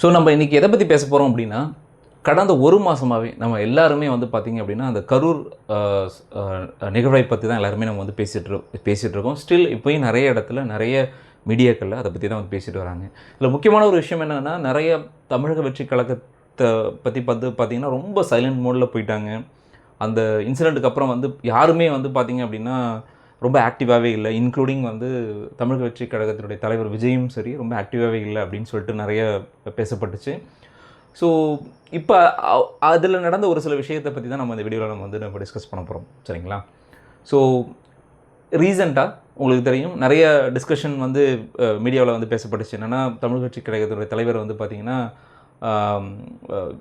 So நம்ம இன்றைக்கி எதை பற்றி பேச போகிறோம் அப்படின்னா கடந்த ஒரு மாதமாகவே நம்ம எல்லாருமே வந்து பார்த்திங்க அப்படின்னா அந்த கரூர் நிகழ்வை பற்றி தான் எல்லாருமே நம்ம வந்து பேசிகிட்டு பேசிகிட்டு இருக்கோம். ஸ்டில் இப்போயும் நிறைய இடத்துல நிறைய மீடியாக்களில் அதை பற்றி தான் வந்து பேசிட்டு வராங்க. இதில் முக்கியமான ஒரு விஷயம் என்னென்னா நிறைய தமிழக வெற்றி கழகத்தை பற்றி பார்த்து பார்த்திங்கன்னா ரொம்ப சைலண்ட் மோடில் போயிட்டாங்க. அந்த இன்சிடெண்ட்டுக்கு அப்புறம் வந்து யாருமே வந்து பார்த்திங்க அப்படின்னா ரொம்ப ஆக்டிவாகவே இல்லை இன்க்ளூடிங் வந்து தமிழக வெற்றி கழகத்தினுடைய தலைவர் விஜயும் சரி ரொம்ப ஆக்டிவாகவே இல்லை அப்படின்னு சொல்லிட்டு நிறைய பேசப்பட்டுச்சு. ஸோ இப்போ அதில் நடந்த ஒரு சில விஷயத்தை பற்றி தான் நம்ம இந்த வீடியோவில் நம்ம வந்து நம்ம டிஸ்கஸ் பண்ண போகிறோம் சரிங்களா? ஸோ ரீசெண்டாக உங்களுக்கு தெரியும் நிறைய டிஸ்கஷன் வந்து மீடியாவில் வந்து பேசப்பட்டுச்சு. என்னென்னா தமிழ் கட்சி கழகத்தினுடைய தலைவர் வந்து பார்த்திங்கன்னா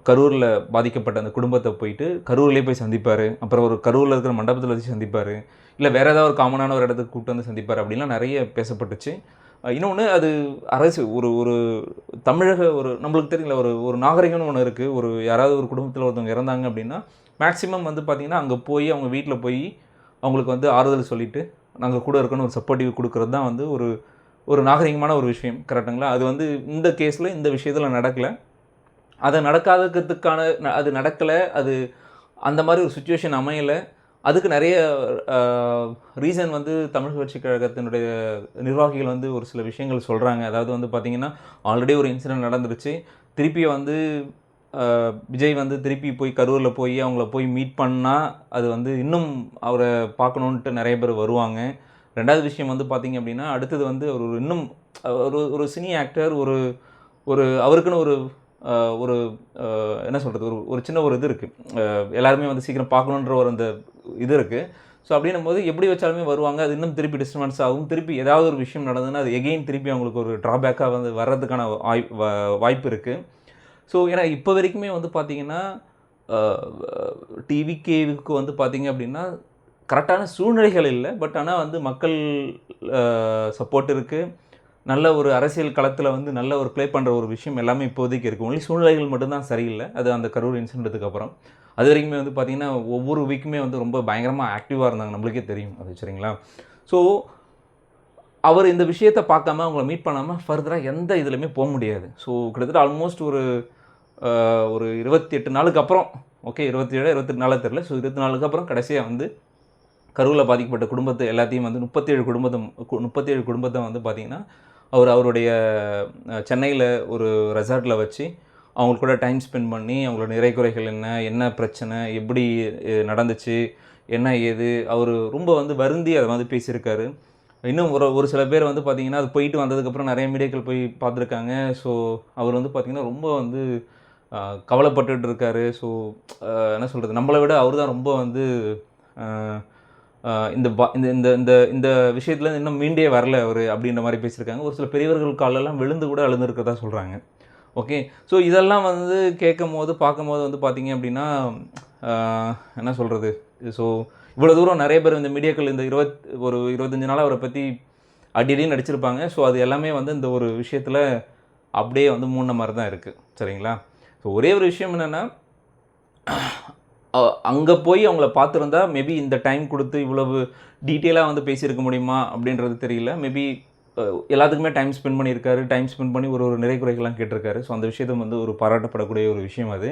கரூரில் பாதிக்கப்பட்ட அந்த குடும்பத்தை போயிட்டு கரூர்லேயே போய் சந்திப்பார். அப்புறம் ஒரு கரூரில் இருக்கிற மண்டபத்தில் வச்சு சந்திப்பார். இல்லை வேறு ஏதாவது ஒரு காமனான ஒரு இடத்துக்கு கூப்பிட்டு வந்து சந்திப்பார் அப்படின்லாம் நிறைய பேசப்பட்டுச்சு. இன்னொன்று அது அரசு ஒரு ஒரு தமிழக ஒரு நம்மளுக்கு தெரியல ஒரு ஒரு நாகரிகம்னு ஒன்று இருக்குது ஒரு யாராவது ஒரு குடும்பத்தில் ஒருத்தவங்க இறந்தாங்க அப்படின்னா மேக்ஸிமம் வந்து பார்த்திங்கன்னா அங்கே போய் அவங்க வீட்டில் போய் அவங்களுக்கு வந்து ஆறுதல் சொல்லிவிட்டு நாங்கள் கூட இருக்கணும் ஒரு சப்போர்ட்டிவ் கொடுக்குறது தான் வந்து ஒரு ஒரு நாகரிகமான ஒரு விஷயம். கரெக்டுங்களா அது வந்து இந்த கேஸில் இந்த விஷயத்தில் நடக்கலை. அதை நடக்காததுக்கான ந- அது நடக்கலை அது அந்த மாதிரி ஒரு சுச்சுவேஷன் அமையலை. அதுக்கு நிறைய ரீசன் வந்து தமிழக கட்சி கழகத்தினுடைய நிர்வாகிகள் வந்து ஒரு சில விஷயங்கள் சொல்கிறாங்க அதாவது வந்து பார்த்திங்கன்னா ஆல்ரெடி ஒரு இன்சிடென்ட் நடந்துருச்சு. திருப்பி வந்து விஜய் வந்து திருப்பி போய் கரூரில் போய் அவங்கள போய் மீட் பண்ணால் அது வந்து இன்னும் அவரை பார்க்கணுன்ட்டு நிறைய பேர் வருவாங்க. ரெண்டாவது விஷயம் வந்து பார்த்திங்க அப்படின்னா அடுத்தது வந்து ஒரு இன்னும் ஒரு ஒரு சினி ஆக்டர் ஒரு ஒரு அவருக்குன்னு ஒரு ஒரு என்ன சொல்கிறது ஒரு ஒரு சின்ன ஒரு இது இருக்குது எல்லாருமே வந்து சீக்கிரம் பார்க்கணுன்ற ஒரு அந்த இது இருக்குது ஸோ அப்படின்னும் போது எப்படி வச்சாலுமே வருவாங்க அது இன்னும் திருப்பி டிஸ்டர்பன்ஸ் ஆகும். திருப்பி ஏதாவது ஒரு விஷயம் நடந்ததுன்னா அது எகெயின் திருப்பி அவங்களுக்கு ஒரு ட்ராபேக்காக வந்து வர்றதுக்கான வாய் வா- வாய்ப்பு இருக்குது ஸோ ஏன்னா இப்போ வரைக்குமே வந்து பார்த்திங்கன்னா டிவி கேவுக்கு வந்து பார்த்திங்க அப்படின்னா கரெக்டான சூழ்நிலைகள் இல்லை. பட் ஆனால் வந்து மக்கள் சப்போர்ட் இருக்குது நல்ல ஒரு அரசியல் களத்தில் வந்து நல்ல ஒரு ப்ளே பண்ணுற ஒரு விஷயம் எல்லாமே இப்போதைக்கு இருக்கும் ஒன்லி சூழ்நிலைகள் மட்டும்தான் சரியில்லை. அது அந்த கரூர் இன்சிடென்ட்டுக்கு அப்புறம். அது வரைக்குமே வந்து பார்த்திங்கன்னா ஒவ்வொரு வீக்குமே வந்து ரொம்ப பயங்கரமாக ஆக்டிவாக இருந்தாங்க. நம்மளுக்கே தெரியும் அது சரிங்களா? ஸோ அவர் இந்த விஷயத்தை பார்க்காம அவங்கள மீட் பண்ணாமல் ஃபர்தராக எந்த இதுலையுமே போக முடியாது. ஸோ கிட்டத்தட்ட ஆல்மோஸ்ட் ஒரு ஒரு இருபத்தி எட்டு நாளுக்கு அப்புறம் ஓகே இருபத்தி ஏழு இருபத்தெட்டு நாளாக தெரில ஸோ இருபத்தி நாளுக்கு அப்புறம் கடைசியாக வந்து கருவில் பாதிக்கப்பட்ட குடும்பத்தை எல்லாத்தையும் வந்து முப்பத்தேழு குடும்பத்தை முப்பத்தேழு குடும்பத்தை வந்து பார்த்திங்கன்னா அவர் அவருடைய சென்னையில் ஒரு ரெசார்ட்டில் வச்சு அவங்க கூட டைம் ஸ்பெண்ட் பண்ணி அவங்களோட நிறை குறைகள் என்ன என்ன பிரச்சனை எப்படி நடந்துச்சு என்ன ஏது அவர் ரொம்ப வந்து வருந்தி அதை வந்து பேசியிருக்காரு. இன்னும் ஒரு ஒரு சில பேர் வந்து பார்த்தீங்கன்னா அது போயிட்டு வந்ததுக்கப்புறம் நிறைய மீடியாக்கள் போய் பார்த்துருக்காங்க. ஸோ அவர் வந்து பார்த்திங்கன்னா ரொம்ப வந்து ஆஹ், கவலைப்பட்டுட்டு இருக்காரு. ஸோ என்ன சொல்கிறது நம்மளை விட அவர் தான் ரொம்ப வந்து இந்த இந்த இந்த இந்த இந்த விஷயத்துல இன்னும் மீண்டே வரல அவர் அப்படின்ற மாதிரி பேசியிருக்காங்க. ஒரு சில பெரியவர்கள் காலெல்லாம் விழுந்து கூட அழுந்துருக்கிறதா சொல்கிறாங்க ஓகே? ஸோ இதெல்லாம் வந்து கேட்கும் போது பார்க்கும்போது வந்து பார்த்தீங்க அப்படின்னா என்ன சொல்கிறது ஸோ இவ்வளோ தூரம் நிறைய பேர் இந்த மீடியாக்கள் இந்த இருபத் ஒரு இருபத்தஞ்சு நாளாக அவரை பற்றி அடியடியும் நடிச்சிருப்பாங்க. ஸோ அது எல்லாமே வந்து இந்த ஒரு விஷயத்தில் அப்படியே வந்து மூணு மாதிரி தான் இருக்குது சரிங்களா? ஸோ ஒரே ஒரு விஷயம் என்னென்னா அங்கே போய் அவங்கள பார்த்துருந்தா மேபி இந்த டைம் கொடுத்து இவ்வளவு டீட்டெயிலாக வந்து பேசியிருக்க முடியுமா அப்படின்றது தெரியல. மேபி எல்லாத்துக்குமே டைம் ஸ்பெண்ட் பண்ணியிருக்காரு. டைம் ஸ்பெண்ட் பண்ணி ஒரு ஒரு நிறை குறைகள்லாம் கேட்டிருக்காரு. ஸோ அந்த விஷயத்தை வந்து ஒரு பாராட்டப்படக்கூடிய ஒரு விஷயம் அது.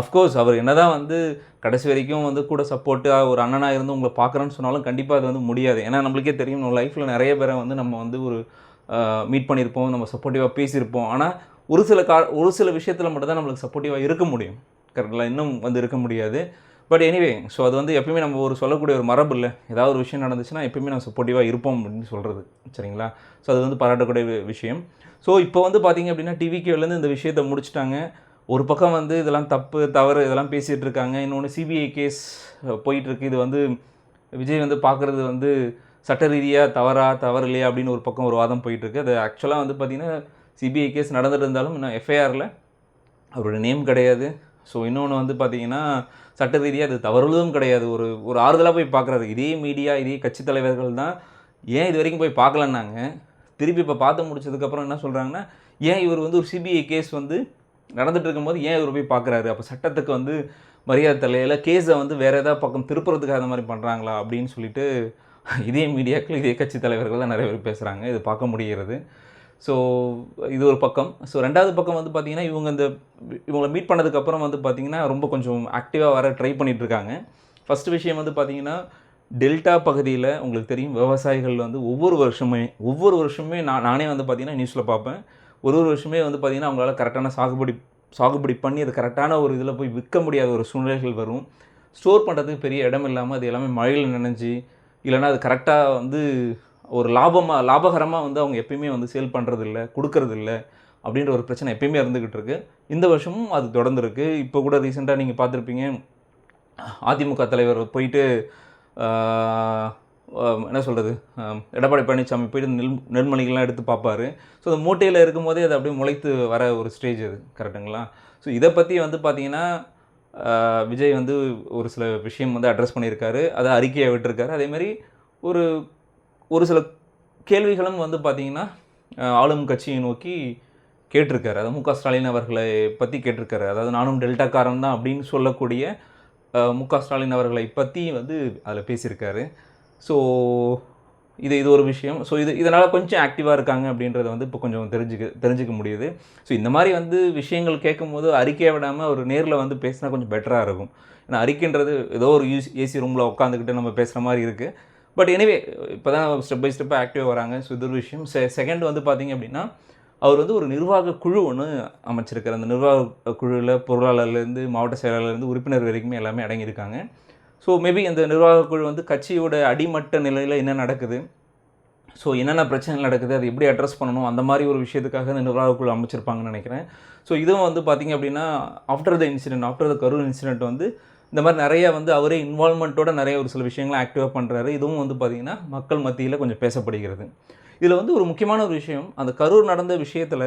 அஃப்கோர்ஸ் அவர் என்ன தான் வந்து கடைசி வரைக்கும் வந்து கூட சப்போர்ட்டாக ஒரு அண்ணனாக இருந்து உங்களை பார்க்குறேன்னு சொன்னாலும் கண்டிப்பாக அது வந்து முடியாது. ஏன்னா நம்மளுக்கே தெரியும் நம்ம லைஃப்பில் நிறைய பேரை வந்து நம்ம வந்து ஒரு மீட் பண்ணியிருப்போம் நம்ம சப்போர்ட்டிவாக பேசியிருப்போம். ஆனால் ஒரு சில கா ஒரு சில விஷயத்தில் மட்டும் தான் நம்மளுக்கு சப்போர்ட்டிவாக இருக்க முடியும். கரெக்டாக இன்னும் வந்து இருக்க முடியாது. பட் எனிவே ஸோ அது வந்து எப்பயுமே நம்ம ஒரு சொல்லக்கூடிய ஒரு மரபு இல்லை. ஏதாவது ஒரு விஷயம் நடந்துச்சுன்னா எப்பயுமே நம்ம சப்போர்ட்டிவாக இருப்போம் அப்படின்னு சொல்கிறது சரிங்களா? ஸோ அது வந்து பாராட்டக்கூடிய விஷயம். ஸோ இப்போ வந்து பார்த்திங்க அப்படின்னா டிவிகேலேருந்து இந்த விஷயத்தை முடிச்சிட்டாங்க. ஒரு பக்கம் வந்து இதெல்லாம் தப்பு தவறு இதெல்லாம் பேசிகிட்டு இருக்காங்க. இன்னொன்று சிபிஐ கேஸ் போயிட்டுருக்கு. இது வந்து விஜய் வந்து பார்க்குறது வந்து சட்ட ரீதியாக தவறா தவறு இல்லையா அப்படின்னு ஒரு பக்கம் ஒரு வாதம் போயிட்டுருக்கு. அது ஆக்சுவலாக வந்து பார்த்திங்கன்னா சிபிஐ கேஸ் நடந்துட்டு இருந்தாலும் இன்னும் எஃப்ஐஆரில் அவரோட நேம் கிடையாது. ஸோ இன்னொன்று வந்து பார்த்தீங்கன்னா சட்ட ரீதியாக அது தவறுவதும் கிடையாது. ஒரு ஒரு ஆறுதலாக போய் பார்க்குறது இதே மீடியா இதே கட்சி தலைவர்கள் தான் ஏன் இது வரைக்கும் போய் பார்க்கலன்னாங்க திருப்பி இப்போ பார்த்து முடிச்சதுக்கப்புறம் என்ன சொல்கிறாங்கன்னா ஏன் இவர் வந்து ஒரு சிபிஐ கேஸ் வந்து நடந்துட்டு இருக்கும்போது ஏன் இவர் போய் பார்க்குறாரு அப்போ சட்டத்துக்கு வந்து மரியாதை தலையில் கேஸை வந்து வேறு ஏதாவது பக்கம் திருப்புறதுக்காக அந்த மாதிரி பண்ணுறாங்களா அப்படின்னு சொல்லிட்டு இதே மீடியாக்கள் இதே கட்சி தலைவர்கள் தான் நிறைய பேர் பேசுகிறாங்க இது பார்க்க முடிகிறது. ஸோ இது ஒரு பக்கம். ஸோ ரெண்டாவது பக்கம் வந்து பார்த்திங்கன்னா இவங்க இந்த இவங்களை மீட் பண்ணதுக்கப்புறம் வந்து பார்த்தீங்கன்னா ரொம்ப கொஞ்சம் ஆக்டிவாக வர ட்ரை பண்ணிகிட்ருக்காங்க இருக்காங்க ஃபஸ்ட்டு விஷயம் வந்து பார்த்திங்கன்னா டெல்டா பகுதியில் உங்களுக்கு தெரியும் விவசாயிகள் வந்து ஒவ்வொரு வருஷமே ஒவ்வொரு வருஷமே நான் நானே வந்து பார்த்திங்கன்னா நியூஸில் பார்ப்பேன் ஒரு ஒரு வருஷமே வந்து பார்த்திங்கன்னா அவங்களால கரெக்டான சாகுபடி சாகுபடி பண்ணி அது கரெக்டான ஒரு இதில் போய் விற்க முடியாத ஒரு சூழ்நிலைகள் வரும். ஸ்டோர் பண்ணுறதுக்கு பெரிய இடம் இல்லாமல் அது எல்லாமே மழையில் நனைஞ்சு இல்லைன்னா அது கரெக்டாக வந்து ஒரு லாபமாக லாபகரமாக வந்து அவங்க எப்பயுமே வந்து சேல் பண்ணுறதில்ல கொடுக்கறதில்ல அப்படின்ற ஒரு பிரச்சனை எப்பயுமே இருந்துக்கிட்டு இருக்கு. இந்த வருஷமும் அது தொடர்ந்துருக்கு. இப்போ கூட ரீசெண்டாக நீங்கள் பார்த்துருப்பீங்க அதிமுக தலைவர் போயிட்டு என்ன சொல்கிறது எடப்பாடி பழனிசாமி போயிட்டு நெல் நெல்மணிகள்லாம் எடுத்து பார்ப்பாரு. ஸோ அந்த மூட்டையில் இருக்கும்போதே அது அப்படியே முளைத்து வர ஒரு ஸ்டேஜ் அது கரெக்டுங்களா ஸோ இதை பற்றி வந்து பார்த்தீங்கன்னா விஜய் வந்து ஒரு சில விஷயம் வந்து அட்ரஸ் பண்ணியிருக்காரு. அதை அறிக்கையை விட்டுருக்காரு. அதேமாதிரி ஒரு ஒரு சில கேள்விகளும் வந்து பார்த்தீங்கன்னா ஆளும் கட்சியை நோக்கி கேட்டிருக்காரு. அதாவது மு க ஸ்டாலின் அவர்களை பற்றி கேட்டிருக்காரு. அதாவது நானும் டெல்டாக்காரன் தான் அப்படின்னு சொல்லக்கூடிய மு க ஸ்டாலின் அவர்களை பற்றி வந்து அதில் பேசியிருக்காரு. ஸோ இது இது ஒரு விஷயம். ஸோ இது இதனால் கொஞ்சம் ஆக்டிவாக இருக்காங்க அப்படின்றத வந்து இப்போ கொஞ்சம் தெரிஞ்சுக்க தெரிஞ்சுக்க முடியுது. ஸோ இந்த மாதிரி வந்து விஷயங்கள் கேட்கும்போது அறிக்கையை விடாமல் ஒரு நேரில் வந்து பேசினா கொஞ்சம் பெட்டராக இருக்கும். ஏன்னா அறிக்கைன்றது ஏதோ ஒரு யூஸ் ஏசி ரூமில் உட்காந்துக்கிட்டு நம்ம பேசுகிற மாதிரி இருக்குது பட் எனிவே இப்போ தான் ஸ்டெப் பை ஸ்டெப்பாக ஆக்டிவாக வராங்க. ஸோ இது ஒரு விஷயம். செ செகண்ட் வந்து பார்த்தீங்க அப்படின்னா அவர் வந்து ஒரு நிர்வாக குழு ஒன்று அமைச்சிருக்கார். அந்த நிர்வாக குழுவில் பொருளாளர்லேருந்து மாவட்ட செயலாளர்லேருந்து உறுப்பினர் வரைக்குமே எல்லாமே அடங்கியிருக்காங்க. ஸோ மேபி அந்த நிர்வாக குழு வந்து கட்சியோட அடிமட்ட நிலையில் என்ன நடக்குது? ஸோ என்னென்ன பிரச்சனைகள் நடக்குது? அது எப்படி அட்ரஸ் பண்ணணும்? அந்த மாதிரி ஒரு விஷயத்துக்காக இந்த நிர்வாக குழு அமைச்சிருப்பாங்கன்னு நினைக்கிறேன். ஸோ இதுவும் வந்து பார்த்திங்க அப்படின்னா after the incident after the Karur incident வந்து இந்த மாதிரி நிறைய வந்து அவரே இன்வால்மெண்ட்டோட நிறைய ஒரு சில விஷயங்களை ஆக்டிவாக பண்ணுறாரு இதுவும் வந்து பார்த்திங்கன்னா மக்கள் மத்தியில் கொஞ்சம் பேசப்படுகிறது. இதில் வந்து ஒரு முக்கியமான ஒரு விஷயம் அந்த கரூர் நடந்த விஷயத்தில்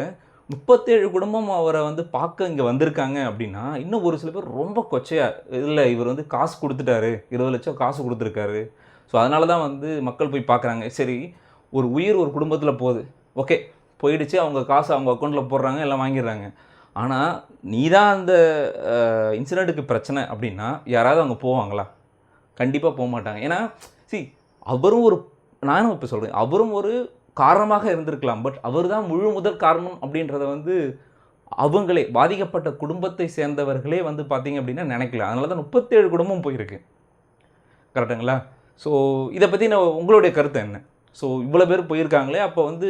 முப்பத்தேழு குடும்பம் அவரை வந்து பார்க்க இங்கே வந்திருக்காங்க அப்படின்னா இன்னும் ஒரு சில பேர் ரொம்ப கொச்சையாக இல்லை இவர் வந்து காசு கொடுத்துட்டாரு. இருபது லட்சம் காசு கொடுத்துருக்காரு. ஸோ அதனால தான் வந்து மக்கள் போய் பார்க்குறாங்க சரி ஒரு உயிர் ஒரு குடும்பத்தில் போகுது. ஓகே போயிடுச்சு. அவங்க காசு அவங்க அக்கௌண்ட்டில் போடுறாங்க எல்லாம் வாங்கிடுறாங்க. ஆனால் நீ தான் அந்த இன்சிடெண்ட்டுக்கு பிரச்சனை அப்படின்னா யாராவது அவங்க போவாங்களா? கண்டிப்பாக போக மாட்டாங்க. ஏன்னா சி அவரும் ஒரு நானும் இப்போ சொல்கிறேன் அவரும் ஒரு காரணமாக இருந்திருக்கலாம் பட் அவர் தான் முழு முதல் காரணம் அப்படின்றத வந்து அவங்களே பாதிக்கப்பட்ட குடும்பத்தை சேர்ந்தவர்களே வந்து பார்த்தீங்க அப்படின்னா நினைக்கல. அதனால தான் முப்பத்தேழு குடும்பம் போயிருக்கு. கரெக்டுங்களா ஸோ இதை பற்றி நான் உங்களுடைய கருத்து என்ன? ஸோ இவ்வளோ பேர் போயிருக்காங்களே அப்போ வந்து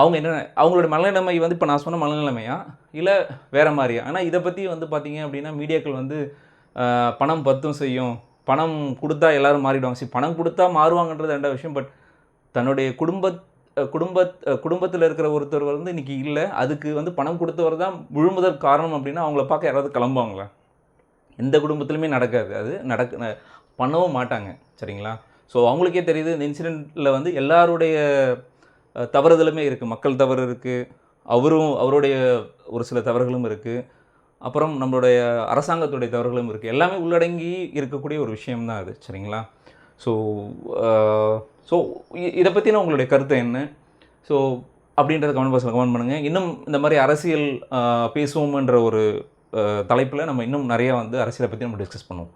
அவங்க என்ன அவங்களோட மனநிலைமை வந்து இப்போ நான் சொன்ன மனநிலைமையா? இல்லை வேறு மாதிரியா? ஆனால் இதை பற்றி வந்து பார்த்தீங்க அப்படின்னா மீடியாக்கள் வந்து பணம் பத்தும் செய்யும். பணம் கொடுத்தா எல்லோரும் மாறிடுவாங்க. சரி பணம் கொடுத்தா மாறுவாங்கன்றது ரெண்டாவது விஷயம். பட் தன்னுடைய குடும்ப குடும்ப குடும்பத்தில் இருக்கிற ஒருத்தர் வந்து இன்றைக்கி இல்லை. அதுக்கு வந்து பணம் கொடுத்தவர் தான் முழுமுதல் காரணம் அப்படின்னா அவங்கள பார்க்க யாராவது கிளம்புவாங்களா? எந்த குடும்பத்துலையுமே நடக்காது. அது நடக்க பண்ணவும் மாட்டாங்க. சரிங்களா? ஸோ அவங்களுக்கே தெரியுது இந்த இன்சிடெண்ட்டில் வந்து எல்லாருடைய தவறுதலுமே இருக்குது மக்கள் தவறு இருக்குது அவரும் அவருடைய ஒரு சில தவறுகளும் இருக்குது அப்புறம் நம்மளுடைய அரசாங்கத்துடைய தவறுகளும் இருக்குது எல்லாமே உள்ளடங்கி இருக்கக்கூடிய ஒரு விஷயம்தான் அது சரிங்களா? ஸோ ஸோ இதை பற்றின உங்களுடைய கருத்து என்ன? ஸோ அப்படின்றத கமெண்ட் பாக்ஸில் கமெண்ட் பண்ணுங்கள் இன்னும் இந்த மாதிரி அரசியல் பேசுவோம்ன்ற ஒரு தலைப்பில் நம்ம இன்னும் நிறையா வந்து அரசியலை பற்றி நம்ம டிஸ்கஸ் பண்ணுவோம்.